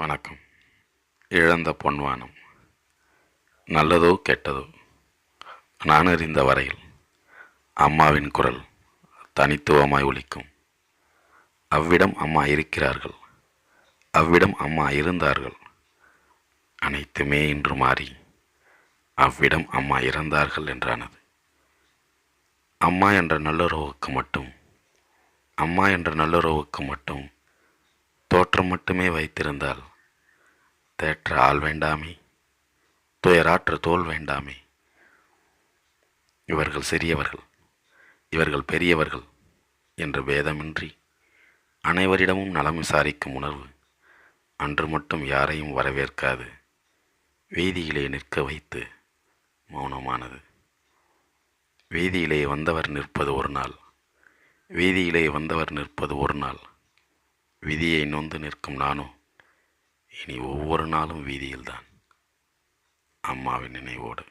வணக்கம். இழந்த பொன்வானம். நல்லதோ கெட்டதோ. நான் அறிந்த வரையில் அம்மாவின் குரல் தனித்துவமாய் ஒலிக்கும். அவ்விடம் அம்மா இருக்கிறார்கள். அவ்விடம் அம்மா இருந்தார்கள். அனைத்துமே இன்று மாறி அவ்விடம் அம்மா இறந்தார்கள் என்றானது. அம்மா என்ற நல்லுறவுக்கு மட்டும் அம்மா என்ற நல்லுறவுக்கு மட்டும் தோற்றம் மட்டுமே வைத்திருந்தால் தேற்ற ஆள் வேண்டாமே துயராற்ற தோல் வேண்டாமே. இவர்கள் சிறியவர்கள் இவர்கள் பெரியவர்கள் என்ற பேதமின்றி அனைவரிடமும் நலம் விசாரிக்கும் உணர்வு அன்று மட்டும் யாரையும் வரவேற்காது. வீதியிலே நிற்க வைத்து மௌனமானது. வீதியிலே வந்தவர் நிற்பது ஒரு நாள். வீதியிலே வந்தவர் நிற்பது ஒரு நாள். விதியை நொந்து நிற்கும் நானோ இனி ஒவ்வொரு நாளும் வீதியில்தான். அம்மாவின் நினைவோடு.